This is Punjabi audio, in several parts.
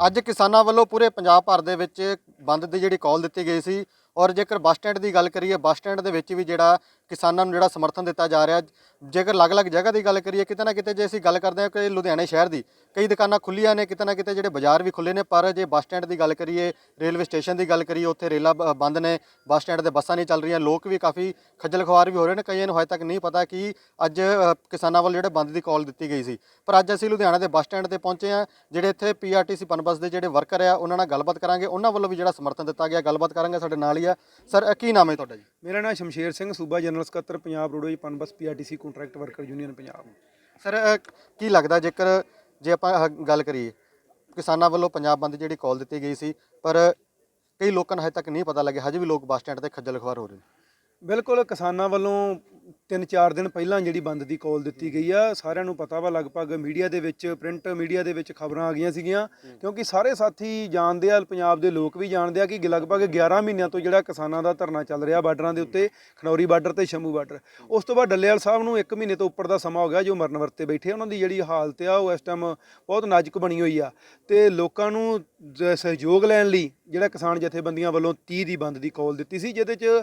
ਅੱਜ ਕਿਸਾਨਾਂ ਵੱਲੋਂ ਪੂਰੇ ਪੰਜਾਬ ਭਰ ਦੇ ਵਿੱਚ ਬੰਦ ਦੀ ਜਿਹੜੀ ਕਾਲ ਦਿੱਤੀ ਗਈ ਸੀ। ਔਰ ਜੇਕਰ ਬੱਸ ਸਟੈਂਡ ਦੀ ਗੱਲ ਕਰੀਏ, ਬੱਸ ਸਟੈਂਡ ਦੇ ਵਿੱਚ ਵੀ ਜਿਹੜਾ ਕਿਸਾਨਾਂ ਨੂੰ ਜਿਹੜਾ ਸਮਰਥਨ ਦਿੱਤਾ ਜਾ ਰਿਹਾ, ਜੇਕਰ ਅਲੱਗ-ਅਲੱਗ ਜਗ੍ਹਾ ਦੀ ਗੱਲ ਕਰੀਏ, ਕਿਤੇ ਨਾ ਕਿਤੇ ਜੇ ਅਸੀਂ ਗੱਲ ਕਰਦੇ ਹਾਂ ਕਿ ਲੁਧਿਆਣੇ ਸ਼ਹਿਰ ਦੀ, ਕਈ ਦੁਕਾਨਾਂ ਖੁੱਲੀਆਂ ਨੇ, ਕਿਤੇ ਨਾ ਕਿਤੇ ਜਿਹੜੇ ਬਾਜ਼ਾਰ ਵੀ ਖੁੱਲੇ ਨੇ, ਪਰ ਜੇ ਬੱਸ ਸਟੈਂਡ ਦੀ ਗੱਲ ਕਰੀਏ, ਰੇਲਵੇ ਸਟੇਸ਼ਨ ਦੀ ਗੱਲ ਕਰੀਏ, ਉੱਥੇ ਰੇਲਾਂ ਬੰਦ ਨੇ, ਬੱਸ ਸਟੈਂਡ ਤੇ ਬੱਸਾਂ ਨਹੀਂ ਚੱਲ ਰਹੀਆਂ, ਲੋਕ ਵੀ ਕਾਫੀ ਖੱਜਲ ਖੁਆਰ ਵੀ ਹੋ ਰਹੇ ਨੇ, ਕਈਆਂ ਨੂੰ ਹਜੇ ਤੱਕ ਨਹੀਂ ਪਤਾ ਕਿ ਅੱਜ ਕਿਸਾਨਾਂ ਵੱਲ ਜਿਹੜੇ ਬੰਦ ਦੀ ਕਾਲ ਦਿੱਤੀ ਗਈ ਸੀ। ਪਰ ਅੱਜ ਅਸੀਂ ਲੁਧਿਆਣਾ ਦੇ ਬੱਸ ਸਟੈਂਡ ਤੇ ਪਹੁੰਚੇ ਹਾਂ, ਜਿਹੜੇ ਇੱਥੇ ਪੀਆਰਟੀਸੀ ਪਨਬਸ ਦੇ ਜਿਹੜੇ ਵਰਕਰ ਆ, ਉਹਨਾਂ ਨਾਲ ਗੱਲਬਾਤ ਕਰਾਂਗੇ, ਉਹਨਾਂ ਵੱਲੋਂ ਵੀ ਜਿਹੜਾ ਸਮਰਥਨ ਦਿੱਤਾ ਗਿਆ ਗੱਲਬਾਤ ਕਰਾਂਗੇ ਸਾਡੇ ਨਾਲ ਹੀ ਆ। ਸਰ ਕੀ ਨਾਮ ਹੈ ਤੁਹਾਡਾ ਜੀ? ਮੇਰਾ ਨਾਮ ਸ਼ਮਸ਼ੇਰ ਸਿੰਘ ਸੂਬਾ ਜਨਰਲ ਸਕੱਤਰ Punjab roadways PUNBUS PRTC contract worker union Punjab. Sir ਕੀ ਲੱਗਦਾ ਜੇਕਰ ਜੇ ਆਪਾਂ ਗੱਲ ਕਰੀਏ ਕਿਸਾਨਾਂ ਵੱਲੋਂ ਪੰਜਾਬ ਬੰਦ ਜਿਹੜੀ ਕਾਲ ਦਿੱਤੀ ਗਈ ਸੀ ਪਰ ਕਈ ਲੋਕਾਂ ਨੂੰ ਹਜੇ ਤੱਕ ਨਹੀਂ ਪਤਾ ਲੱਗਿਆ ਹਜੇ ਵੀ ਲੋਕ ਬੱਸ ਸਟੈਂਡ ਤੇ ਖੱਜਲ ਖੁਆਰ ਹੋ ਰਹੇ ਨੇ। ਬਿਲਕੁਲ ਕਿਸਾਨਾਂ ਵੱਲੋਂ 3-4 ਦਿਨ ਪਹਿਲਾਂ ਜਿਹੜੀ ਬੰਦ ਦੀ ਕਾਲ ਦਿੱਤੀ ਗਈ ਆ ਸਾਰਿਆਂ ਨੂੰ ਪਤਾ ਵਾ ਲਗਭਗ ਮੀਡੀਆ ਦੇ ਵਿੱਚ ਪ੍ਰਿੰਟ ਮੀਡੀਆ ਦੇ ਵਿੱਚ ਖਬਰਾਂ ਆ ਗਈਆਂ ਸੀਗੀਆਂ। ਕਿਉਂਕਿ ਸਾਰੇ ਸਾਥੀ ਜਾਣਦੇ ਆ ਪੰਜਾਬ ਦੇ ਲੋਕ ਵੀ ਜਾਣਦੇ ਆ ਕਿ ਲਗਭਗ 11 ਮਹੀਨਿਆਂ ਤੋਂ ਜਿਹੜਾ ਕਿਸਾਨਾਂ ਦਾ ਧਰਨਾ ਚੱਲ ਰਿਹਾ ਬਾਰਡਰਾਂ ਦੇ ਉੱਤੇ ਖਨੌਰੀ ਬਾਰਡਰ ਤੇ ਸ਼ੰਭੂ ਬਾਰਡਰ। ਉਸ ਤੋਂ ਬਾਅਦ ਡੱਲੇਵਾਲ ਸਾਹਿਬ ਨੂੰ 1 ਮਹੀਨੇ ਤੋਂ ਉੱਪਰ ਦਾ ਸਮਾਂ ਹੋ ਗਿਆ ਜੋ ਮਰਨ ਵਰਤੇ ਬੈਠੇ। ਉਹਨਾਂ ਦੀ ਜਿਹੜੀ ਹਾਲਤ ਆ ਉਹ ਇਸ ਟਾਈਮ ਬਹੁਤ ਨਾਜ਼ੁਕ ਬਣੀ ਹੋਈ ਆ। ਤੇ ਲੋਕਾਂ ਨੂੰ ਸਹਿਯੋਗ ਲੈਣ ਲਈ ਜਿਹੜਾ ਕਿਸਾਨ ਜਥੇਬੰਦੀਆਂ ਵੱਲੋਂ 30 ਦੀ ਬੰਦ ਦੀ ਕਾਲ ਦਿੱਤੀ ਸੀ ਜਿਹਦੇ 'ਚ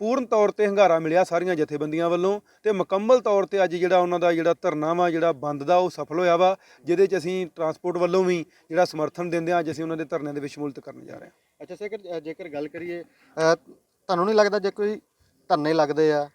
ਪੂਰਨ ਤੌਰ ਤੇ ਹੰਗਾਰਾ ਮਿਲਿਆ ਸਾਰੀਆਂ ਜਥੇਬੰਦੀਆਂ ਵੱਲੋਂ ਤੇ ਮੁਕੰਮਲ ਤੌਰ ਤੇ ਅੱਜ ਜਿਹੜਾ ਉਹਨਾਂ ਦਾ ਜਿਹੜਾ ਧਰਨਾ ਵਾ, ਜਿਹੜਾ ਬੰਦ ਦਾ ਉਹ ਸਫਲ ਹੋਇਆ ਵਾ, ਜਿਹਦੇ 'ਚ ਅਸੀਂ ਟਰਾਂਸਪੋਰਟ ਵੱਲੋਂ ਵੀ ਜਿਹੜਾ ਸਮਰਥਨ ਦਿੰਦੇ ਹਾਂ ਅੱਜ ਅਸੀਂ ਉਹਨਾਂ ਦੇ ਧਰਨੇ ਦੇ ਵਿੱਚ ਸ਼ਮੂਲੀਅਤ ਕਰਨ ਜਾ ਰਹੇ ਹਾਂ। ਅੱਛਾ ਸੇਕਰ ਜੇਕਰ ਗੱਲ ਕਰੀਏ ਤੁਹਾਨੂੰ ਨਹੀਂ ਲੱਗਦਾ ਜੇ ਕੋਈ ਧਰਨੇ ਲੱਗਦੇ ਆ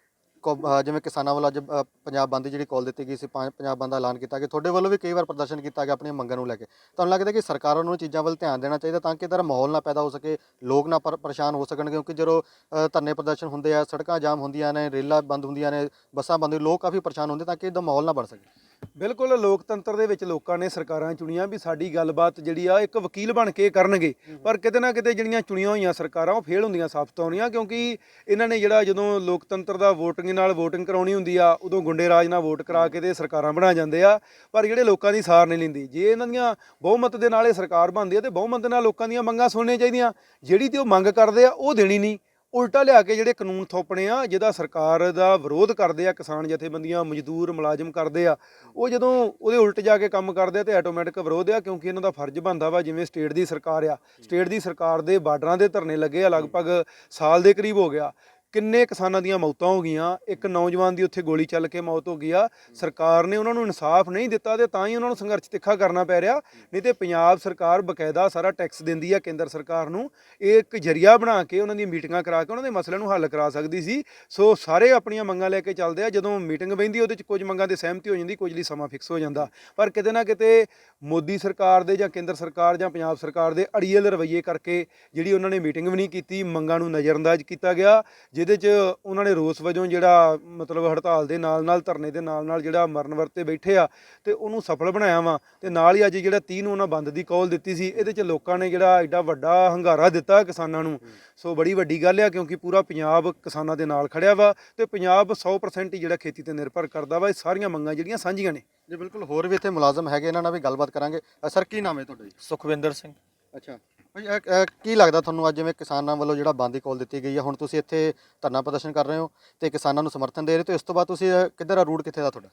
ਕੋ- ਅ, ਜਿਵੇਂ ਕਿਸਾਨਾਂ ਵੱਲੋਂ ਅੱਜ ਅ, ਪੰਜਾਬ ਬੰਦ ਦੀ ਜਿਹੜੀ ਕਾਲ ਦਿੱਤੀ ਗਈ ਸੀ ਪੰਜ- ਪੰਜਾਬ ਬੰਦ ਦਾ ਐਲਾਨ ਕੀਤਾ ਗਿਆ ਤੁਹਾਡੇ ਵੱਲੋਂ ਵੀ ਕਈ ਵਾਰ ਪ੍ਰਦਰਸ਼ਨ ਕੀਤਾ ਗਿਆ ਆਪਣੀਆਂ ਮੰਗਾਂ ਨੂੰ ਲੈ ਕੇ। ਤੁਹਾਨੂੰ ਲੱਗਦਾ ਕਿ ਸਰਕਾਰਾਂ ਨੂੰ ਇਹ ਚੀਜ਼ਾਂ ਵੱਲ ਧਿਆਨ ਦੇਣਾ ਚਾਹੀਦਾ ਤਾਂ ਕਿ ਇਹਦਾ ਮਾਹੌਲ ਨਾ ਪੈਦਾ ਹੋ ਸਕੇ ਲੋਕ ਨਾ ਪਰ- ਪਰੇਸ਼ਾਨ ਹੋ ਸਕਣ ਕਿਉਂਕਿ ਜਦੋਂ ਅ, ਧਰਨੇ ਪ੍ਰਦਰਸ਼ਨ ਹੁੰਦੇ ਆ ਸੜਕਾਂ ਜਾਮ ਹੁੰਦੀਆਂ ਨੇ ਰੇਲਾਂ ਬੰਦ ਹੁੰਦੀਆਂ ਨੇ ਬੱਸਾਂ ਬੰਦ ਲੋਕ ਕਾਫੀ ਪਰੇਸ਼ਾਨ ਹੁੰਦੇ ਤਾਂ ਕਿ ਇਹਦਾ ਮਾਹੌਲ ਨਾ ਬਣ ਸਕੇ। ਬਿਲਕੁਲ ਲੋਕਤੰਤਰ ਦੇ ਵਿੱਚ ਲੋਕਾਂ ਨੇ ਸਰਕਾਰਾਂ ਚੁਣੀਆਂ ਵੀ ਸਾਡੀ ਗੱਲਬਾਤ ਜਿਹੜੀ ਆ, ਇੱਕ ਵਕੀਲ ਬਣ ਕੇ ਕਰਨਗੇ। ਪਰ ਕਿਤੇ ਨਾ ਕਿਤੇ ਜਿਹੜੀਆਂ ਚੁਣੀਆਂ ਹੋਈਆਂ ਸਰਕਾਰਾਂ, ਉਹ ਫੇਲ ਹੁੰਦੀਆਂ ਸਾਬਤ ਹੋਣੀਆਂ, ਕਿਉਂਕਿ ਇਹਨਾਂ ਨੇ ਜਿਹੜਾ ਜਦੋਂ ਲੋਕਤੰਤਰ ਦਾ VOTING ਨਾਲ VOTING ਕਰਾਉਣੀ ਹੁੰਦੀ ਆ, ਉਦੋਂ ਗੁੰਡੇ ਰਾਜ ਨਾਲ ਵੋਟ ਕਰਾ ਕੇ ਤੇ ਸਰਕਾਰਾਂ ਬਣਾ ਜਾਂਦੇ ਆ। ਪਰ ਜਿਹੜੇ ਲੋਕਾਂ ਦੀ ਸਾਰ ਨਹੀਂ ਲੈਂਦੀ, ਜੇ ਇਹਨਾਂ ਦੀਆਂ ਬਹੁਮਤ ਦੇ ਨਾਲ ਇਹ ਸਰਕਾਰ ਬਣਦੀ ਆ, ਤੇ ਬਹੁਮਤ ਦੇ ਨਾਲ ਲੋਕਾਂ ਦੀਆਂ ਮੰਗਾਂ ਸੁਣਨੀਆਂ ਚਾਹੀਦੀਆਂ। ਜਿਹੜੀ ਤੇ ਉਹ ਮੰਗ ਕਰਦੇ ਆ, ਉਹ ਦੇਣੀ ਨਹੀਂ। ਉਲਟਾ ਲਿਆ ਕੇ ਜਿਹੜੇ ਕਾਨੂੰਨ ਥੋਪਣੇ ਆ, ਜਿਹਦਾ ਸਰਕਾਰ ਦਾ ਵਿਰੋਧ ਕਰਦੇ ਆ, ਕਿਸਾਨ ਜਥੇਬੰਦੀਆਂ, ਮਜ਼ਦੂਰ ਮੁਲਾਜ਼ਮ ਕਰਦੇ ਆ, ਉਹ ਜਦੋਂ ਉਹਦੇ ਉਲਟ ਜਾ ਕੇ ਕੰਮ ਕਰਦੇ ਆ ਤੇ ਆਟੋਮੈਟਿਕ ਵਿਰੋਧ ਆ, ਕਿਉਂਕਿ ਇਹਨਾਂ ਦਾ ਫਰਜ਼ ਬਣਦਾ ਵਾ ਜਿਵੇਂ ਸਟੇਟ ਦੀ ਸਰਕਾਰ ਆ। ਸਟੇਟ ਦੀ ਸਰਕਾਰ ਦੇ ਬਾਰਡਰਾਂ ਦੇ ਧਰਨੇ ਲੱਗੇ ਆ, ਲਗਭਗ ਸਾਲ ਦੇ ਕਰੀਬ ਹੋ ਗਿਆ। ਕਿੰਨੇ ਕਿਸਾਨਾਂ ਦੀਆਂ ਮੌਤਾਂ ਹੋ ਗਈਆਂ ਇੱਕ ਨੌਜਵਾਨ ਦੀ ਉੱਥੇ ਗੋਲੀ ਚੱਲ ਕੇ ਮੌਤ ਹੋ ਗਈ ਆ ਸਰਕਾਰ ਨੇ ਉਹਨਾਂ ਨੂੰ ਇਨਸਾਫ ਨਹੀਂ ਦਿੱਤਾ ਤੇ ਤਾਂ ਹੀ ਉਹਨਾਂ ਨੂੰ ਸੰਘਰਸ਼ ਤਿੱਖਾ ਕਰਨਾ ਪੈ ਰਿਹਾ ਨਹੀਂ ਤੇ ਪੰਜਾਬ ਸਰਕਾਰ ਬਕਾਇਦਾ ਸਾਰਾ ਟੈਕਸ ਦਿੰਦੀ ਆ ਕੇਂਦਰ ਸਰਕਾਰ ਨੂੰ ਇਹ ਇੱਕ ਜਰੀਆ ਬਣਾ ਕੇ ਉਹਨਾਂ ਦੀਆਂ ਮੀਟਿੰਗਾਂ ਕਰਾ ਕੇ ਉਹਨਾਂ ਦੇ ਮਸਲਿਆਂ ਨੂੰ ਹੱਲ ਕਰਾ ਸਕਦੀ ਸੀ ਸੋ ਸਾਰੇ ਆਪਣੀਆਂ ਮੰਗਾਂ ਲੈ ਕੇ ਚੱਲਦੇ ਆ ਜਦੋਂ ਮੀਟਿੰਗ ਬੈਂਦੀ ਉਹਦੇ ਚ ਕੁਝ ਮੰਗਾਂ ਤੇ ਸਹਿਮਤੀ ਹੋ ਜਾਂਦੀ ਕੁਝ ਲਈ ਸਮਾਂ ਫਿਕਸ ਹੋ ਜਾਂਦਾ ਪਰ ਕਿਤੇ ਨਾ ਕਿਤੇ ਮੋਦੀ ਸਰਕਾਰ ਦੇ ਜਾਂ ਕੇਂਦਰ ਸਰਕਾਰ ਜਾਂ ਪੰਜਾਬ ਸਰਕਾਰ ਦੇ ਅੜੀਅਲ ਰਵੱਈਏ ਕਰਕੇ ਜਿਹੜੀ ਉਹਨਾਂ ਨੇ ਮੀਟਿੰਗ ਵੀ ਨਹੀਂ ਕੀਤੀ ਮੰਗਾਂ ਨੂੰ ਨਜ਼ਰਅੰਦਾਜ਼ ਕੀਤਾ ਗਿਆ ਜਿਹਦੇ 'ਚ ਉਹਨਾਂ ਨੇ ਰੋਸ ਵਜੋਂ ਜਿਹੜਾ ਮਤਲਬ ਹੜਤਾਲ ਦੇ ਨਾਲ ਨਾਲ ਧਰਨੇ ਦੇ ਨਾਲ ਨਾਲ ਜਿਹੜਾ ਮਰਨ ਵਰਤੇ ਬੈਠੇ ਆ ਤੇ ਉਹਨੂੰ ਸਫਲ ਬਣਾਇਆ ਵਾ ਤੇ ਨਾਲ ਹੀ ਅੱਜ ਜਿਹੜਾ 30 ਨੂੰ ਉਹਨਾਂ ਬੰਦ ਦੀ ਕਾਲ ਦਿੱਤੀ ਸੀ ਇਹਦੇ 'ਚ ਲੋਕਾਂ ਨੇ ਜਿਹੜਾ ਐਡਾ ਵੱਡਾ ਹੰਗਾਰਾ ਦਿੱਤਾ ਕਿਸਾਨਾਂ ਨੂੰ। ਸੋ ਬੜੀ ਵੱਡੀ ਗੱਲ ਆ ਕਿਉਂਕਿ ਪੂਰਾ ਪੰਜਾਬ ਕਿਸਾਨਾਂ ਦੇ ਨਾਲ ਖੜਿਆ ਵਾ ਤੇ ਪੰਜਾਬ 100% ਹੀ ਜਿਹੜਾ ਖੇਤੀ ਤੇ ਨਿਰਭਰ ਕਰਦਾ ਵਾ ਇਹ ਸਾਰੀਆਂ ਮੰਗਾਂ ਜਿਹੜੀਆਂ ਸਾਂਝੀਆਂ ਨੇ। ਜੀ ਬਿਲਕੁਲ ਹੋਰ ਵੀ ਇੱਥੇ ਮੁਲਾਜ਼ਮ ਹੈਗੇ ਇਹਨਾਂ ਨਾਲ ਵੀ ਗੱਲਬਾਤ ਕਰਾਂਗੇ। ਸਰ ਕੀ ਨਾਮ ਹੈ ਤੁਹਾਡਾ ਜੀ? ਸੁਖਵਿੰਦਰ ਸਿੰਘ। ਅੱਛਾ। ਭਾਈ ਅ, ਅ, ਕੀ ਲੱਗਦਾ ਤੁਹਾਨੂੰ ਅੱਜ ਜਿਵੇਂ ਕਿਸਾਨਾਂ ਵੱਲੋਂ ਜਿਹੜਾ ਬੰਦ ਦੀ ਕਾਲ ਦਿੱਤੀ ਗਈ ਹੈ ਹੁਣ ਤੁਸੀਂ ਇੱਥੇ ਧਰਨਾ ਪ੍ਰਦਰਸ਼ਨ ਕਰ ਰਹੇ ਹੋ ਤੇ ਕਿਸਾਨਾਂ ਨੂੰ ਸਮਰਥਨ ਦੇ ਰਹੇ ਹੋ ਤੇ ਇਸ ਤੋਂ ਬਾਅਦ ਤੁਸੀਂ ਅ, ਕਿੱਧਰ ਆ ਰੂਟ ਕਿੱਥੇ ਦਾ ਤੁਹਾਡਾ?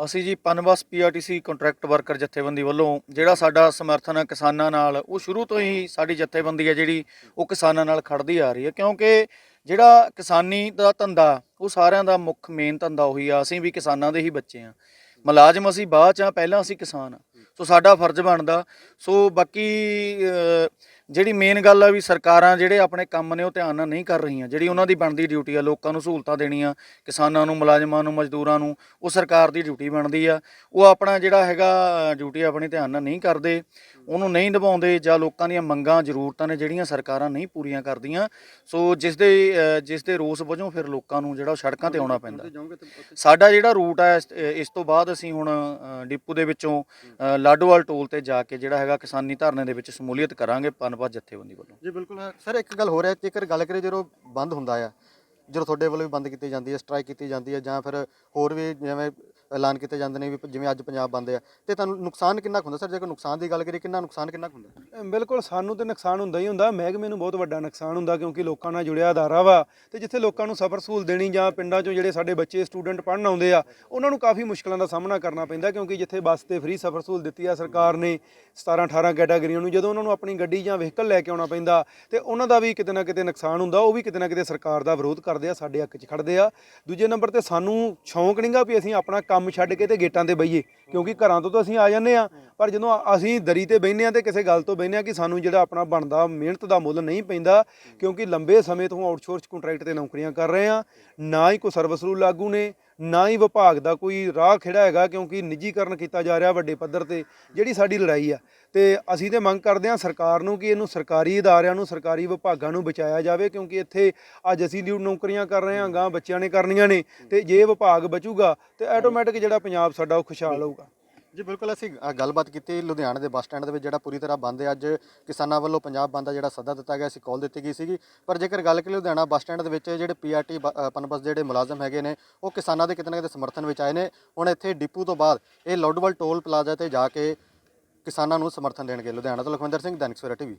ਅਸੀਂ ਜੀ ਪਨਬਸ ਪੀਆਰਟੀਸੀ ਕੰਟਰੈਕਟ ਵਰਕਰ ਜਥੇਬੰਦੀ ਵੱਲੋਂ ਜਿਹੜਾ ਸਾਡਾ ਸਮਰਥਨ ਹੈ ਕਿਸਾਨਾਂ ਨਾਲ ਉਹ ਸ਼ੁਰੂ ਤੋਂ ਹੀ ਸਾਡੀ ਜਥੇਬੰਦੀ ਹੈ ਜਿਹੜੀ ਉਹ ਕਿਸਾਨਾਂ ਨਾਲ ਖੜਦੀ ਆ ਰਹੀ ਹੈ ਕਿਉਂਕਿ ਜਿਹੜਾ ਕਿਸਾਨੀ ਦਾ ਧੰਦਾ ਉਹ ਸਾਰਿਆਂ ਦਾ ਮੁੱਖ ਮੇਨ ਧੰਦਾ ਉਹੀ ਆ ਅਸੀਂ ਵੀ ਕਿਸਾਨਾਂ ਦੇ ਹੀ ਬੱਚੇ ਆ। ਮੁਲਾਜ਼ਮ ਅਸੀਂ ਬਾਅਦ ਚ ਆ ਪਹਿਲਾਂ ਅਸੀਂ ਕਿਸਾਨ ਆ। ਸੋ ਸਾਡਾ ਫਰਜ਼ ਬਣਦਾ। ਸੋ ਬਾਕੀ ਜਿਹੜੀ ਮੇਨ ਗੱਲ ਆ ਵੀ ਸਰਕਾਰਾਂ ਜਿਹੜੇ ਆਪਣੇ ਕੰਮ ਨੇ ਉਹ ਧਿਆਨ ਨਾਲ ਨਹੀਂ ਕਰ ਰਹੀਆਂ। ਜਿਹੜੀ ਉਹਨਾਂ ਦੀ ਬਣਦੀ ਡਿਊਟੀ ਆ, ਲੋਕਾਂ ਨੂੰ ਸਹੂਲਤਾਂ ਦੇਣੀਆਂ, ਕਿਸਾਨਾਂ ਨੂੰ, ਮੁਲਾਜ਼ਮਾਂ ਨੂੰ, ਮਜ਼ਦੂਰਾਂ ਨੂੰ, ਉਹ ਸਰਕਾਰ ਦੀ ਡਿਊਟੀ ਬਣਦੀ ਆ। ਉਹ ਆਪਣਾ ਜਿਹੜਾ ਹੈਗਾ ਡਿਊਟੀ ਆਪਣੀ ਧਿਆਨ ਨਾਲ ਨਹੀਂ ਕਰਦੇ। ਉਹਨੂੰ ਨਹੀਂ ਨਿਭਾਉਂਦੇ ਜਾਂ ਲੋਕਾਂ ਦੀਆਂ ਮੰਗਾਂ, ਜ਼ਰੂਰਤਾਂ ਨੇ ਜਿਹੜੀਆਂ ਸਰਕਾਰਾਂ ਨਹੀਂ ਪੂਰੀਆਂ ਕਰਦੀਆਂ, ਸੋ ਜਿਸ ਦੇ ਜਿਸ ਦੇ ਰੋਸ ਵਜੋਂ ਫਿਰ ਲੋਕਾਂ ਨੂੰ ਜਿਹੜਾ ਉਹ ਸੜਕਾਂ ਤੇ ਆਉਣਾ ਪੈਂਦਾ। ਸਾਡਾ ਜਿਹੜਾ ਰੂਟ ਹੈ ਇਸ- ਤੋਂ ਬਾਅਦ ਅਸੀਂ ਹੁਣ ਡਿਪੂ ਦੇ ਵਿੱਚੋਂ ਲਾਡੋਵਾਲ ਟੋਲ ਤੇ ਜਾ ਕੇ ਜਿਹੜਾ ਹੈਗਾ ਕਿਸਾਨੀ ਧਰਨੇ ਦੇ ਵਿੱਚ ਸ਼ਮੂਲੀਅਤ ਕਰਾਂਗੇ ਪਨਪਤ ਜਥੇਬੰਦੀ ਵੱਲੋਂ। ਜੀ, ਬਿਲਕੁਲ ਸਰ, ਇੱਕ ਗੱਲ ਹੋ ਰਿਹਾ ਜੇਕਰ ਗੱਲ ਕਰੀਏ ਜਦੋਂ ਬੰਦ ਹੁੰਦਾ ਆ, ਜਦੋਂ ਤੁਹਾਡੇ ਵੱਲੋਂ ਵੀ ਬੰਦ ਕੀਤੀ ਜਾਂਦੀ ਹੈ, ਸਟ੍ਰਾਈਕ ਕੀਤੀ ਜਾਂਦੀ ਹੈ ਜਾਂ ਫਿਰ ਹੋਰ ਵੀ ਜਿਵੇਂ ਐਲਾਨ ਕੀਤੇ ਜਾਂਦੇ ਨੇ ਵੀ ਜਿਵੇਂ ਅੱਜ ਪੰਜਾਬ ਬੰਦ ਆ। ਤੇ ਤੁਹਾਨੂੰ ਨੁਕਸਾਨ ਕਿੰਨਾ ਕੁ ਹੁੰਦਾ ਸਰ? ਜੇਕਰ ਨੁਕਸਾਨ ਦੀ ਗੱਲ ਕਰੀਏ, ਕਿੰਨਾ ਨੁਕਸਾਨ ਕਿੰਨਾ ਕੁ ਹੁੰਦਾ? ਬਿਲਕੁਲ, ਸਾਨੂੰ ਤੇ ਨੁਕਸਾਨ ਹੁੰਦਾ ਹੀ ਹੁੰਦਾ। ਮਹਿਕਮੇ ਨੂੰ ਬਹੁਤ ਵੱਡਾ ਨੁਕਸਾਨ ਹੁੰਦਾ ਕਿਉਂਕਿ ਲੋਕਾਂ ਨਾਲ ਜੁੜਿਆ ਅਦਾਰਾ ਵਾ। ਤੇ ਜਿੱਥੇ ਲੋਕਾਂ ਨੂੰ ਸਫਰ ਸਹੂਲਤ ਦੇਣੀ ਜਾਂ ਪਿੰਡਾਂ 'ਚੋਂ ਜਿਹੜੇ ਸਾਡੇ ਬੱਚੇ, ਸਟੂਡੈਂਟ ਪੜ੍ਹਨ ਆਉਂਦੇ ਆ, ਉਹਨਾਂ ਨੂੰ ਕਾਫੀ ਮੁਸ਼ਕਲਾਂ ਦਾ ਸਾਹਮਣਾ ਕਰਨਾ ਪੈਂਦਾ ਕਿਉਂਕਿ ਜਿੱਥੇ ਬੱਸ ਤੇ ਫ੍ਰੀ ਸਫਰ ਸਹੂਲਤ ਦਿੱਤੀ ਆ ਸਰਕਾਰ ਨੇ 17 18 ਕੈਟਾਗਰੀਆਂ ਨੂੰ, ਜਦੋਂ ਉਹਨਾਂ ਨੂੰ ਆਪਣੀ ਗੱਡੀ ਜਾਂ ਵਹੀਕਲ ਲੈ ਕੇ ਆਉਣਾ ਪੈਂਦਾ, ਤੇ ਉਹਨਾਂ ਦਾ ਵੀ ਕਿਤੇ ਨਾ ਕਿਤੇ ਨੁਕਸਾਨ ਹੁੰਦਾ, ਉਹ ਵੀ ਕਿਤੇ ਨਾ ਕਿਤੇ ਸਰਕਾਰ ਦਾ ਵਿਰੋਧ ਕਰਦੇ ਆ, ਸਾਡੇ ਹੱਕ 'ਚ ਖੜਦੇ ਆ। ਦੂਜੇ ਨੰਬਰ ਤੇ ਸਾਨੂੰ ਸ਼ੌਂਕ ਨਹੀਂਗਾ ਵੀ ਅਸੀਂ ਆਪਣਾ ਕੰਮ ਕੰਮ ਛੱਡ ਕੇ ਤੇ ਗੇਟਾਂ ਤੇ ਬਈਏ, ਕਿਉਂਕਿ ਘਰਾਂ ਤੋਂ ਤਾਂ ਅਸੀਂ ਆ ਜਾਂਦੇ ਆ ਪਰ ਜਦੋਂ ਅਸੀਂ ਦਰੀ ਤੇ ਬਹਿੰਦੇ ਆ ਤੇ ਕਿਸੇ ਗੱਲ ਤੋਂ ਬਹਿੰਦੇ ਆ ਕਿ ਸਾਨੂੰ ਜਿਹੜਾ ਆਪਣਾ ਬਣਦਾ ਮਿਹਨਤ ਦਾ ਮੁੱਲ ਨਹੀਂ ਪੈਂਦਾ, ਕਿਉਂਕਿ ਲੰਬੇ ਸਮੇਂ ਤੋਂ ਆਊਟਸੋਰਸ ਕੰਟਰੈਕਟ ਤੇ ਨੌਕਰੀਆਂ ਕਰ ਰਹੇ ਆ ਨਾ ਹੀ ਕੋਈ ਸਰਵਿਸ ਰੂਲ ਲਾਗੂ ਨੇ ਨਾ ਹੀ ਵਿਭਾਗ ਦਾ ਕੋਈ ਰਾਹ ਖੜਾ ਹੈਗਾ ਕਿਉਂਕਿ ਨਿੱਜੀਕਰਨ ਕੀਤਾ ਜਾ ਰਿਹਾ ਵੱਡੇ ਪੱਧਰ ਤੇ, ਜਿਹੜੀ ਸਾਡੀ ਲੜਾਈ ਆ। ਤੇ ਅਸੀਂ ਤੇ ਮੰਗ ਕਰਦੇ ਹਾਂ ਸਰਕਾਰ ਨੂੰ ਕਿ ਇਹਨੂੰ ਸਰਕਾਰੀ ਅਦਾਰਿਆਂ ਨੂੰ, ਸਰਕਾਰੀ ਵਿਭਾਗਾਂ ਨੂੰ ਬਚਾਇਆ ਜਾਵੇ ਕਿਉਂਕਿ ਇੱਥੇ ਅੱਜ ਅਸੀਂ ਨਿਊ ਨੌਕਰੀਆਂ ਕਰ ਰਹੇ ਹਾਂ ਗਾਂ ਬੱਚਿਆਂ ਨੇ ਕਰਨੀਆਂ ਨੇ ਤੇ ਜੇ ਵਿਭਾਗ ਬਚੂਗਾ ਤੇ ਆਟੋਮੈਟਿਕ ਜਿਹੜਾ ਪੰਜਾਬ ਸਾਡਾ ਉਹ ਖੁਸ਼ਹਾਲ ਹੋਊਗਾ। ਜੀ ਬਿਲਕੁਲ ਅਸੀਂ ਅ, ਗੱਲਬਾਤ ਕੀਤੀ ਲੁਧਿਆਣਾ ਦੇ ਬੱਸ ਸਟੈਂਡ ਦੇ ਵਿੱਚ ਜਿਹੜਾ ਪੂਰੀ ਤਰ੍ਹਾਂ ਬੰਦ ਹੈ। ਅੱਜ ਕਿਸਾਨਾਂ ਵੱਲੋਂ ਪੰਜਾਬ ਬੰਦ ਦਾ ਜਿਹੜਾ ਸੱਦਾ ਦਿੱਤਾ ਗਿਆ ਸੀ ਕਾਲ ਦਿੱਤੀ ਗਈ ਸੀਗੀ। ਪਰ ਜੇਕਰ ਗੱਲ ਕਰੀਏ ਲੁਧਿਆਣਾ ਬੱਸ ਸਟੈਂਡ ਦੇ ਵਿੱਚ ਜਿਹੜੇ ਪੀਆਰਟੀ ਪਨਬਸ ਜਿਹੜੇ ਮੁਲਾਜ਼ਮ ਹੈਗੇ ਨੇ ਉਹ ਕਿਸਾਨਾਂ ਦੇ ਕਿਤੇ ਨਾ ਕਿਤੇ ਸਮਰਥਨ ਵਿੱਚ ਆਏ ਨੇ। ਹੁਣ ਇੱਥੇ ਡਿਪੂ ਤੋਂ ਬਾਅਦ ਇਹ ਲੋਡਵਲ ਟੋਲ ਪਲਾਜ਼ਾ ਤੇ ਜਾ ਕੇ ਕਿਸਾਨਾਂ ਨੂੰ ਸਮਰਥਨ ਦੇਣਗੇ। ਲੁਧਿਆਣਾ ਤੋਂ ਲਖਵਿੰਦਰ ਸਿੰਘ ਦੈਨਿਕ ਸਵੇਰਾ ਟੀਵੀ।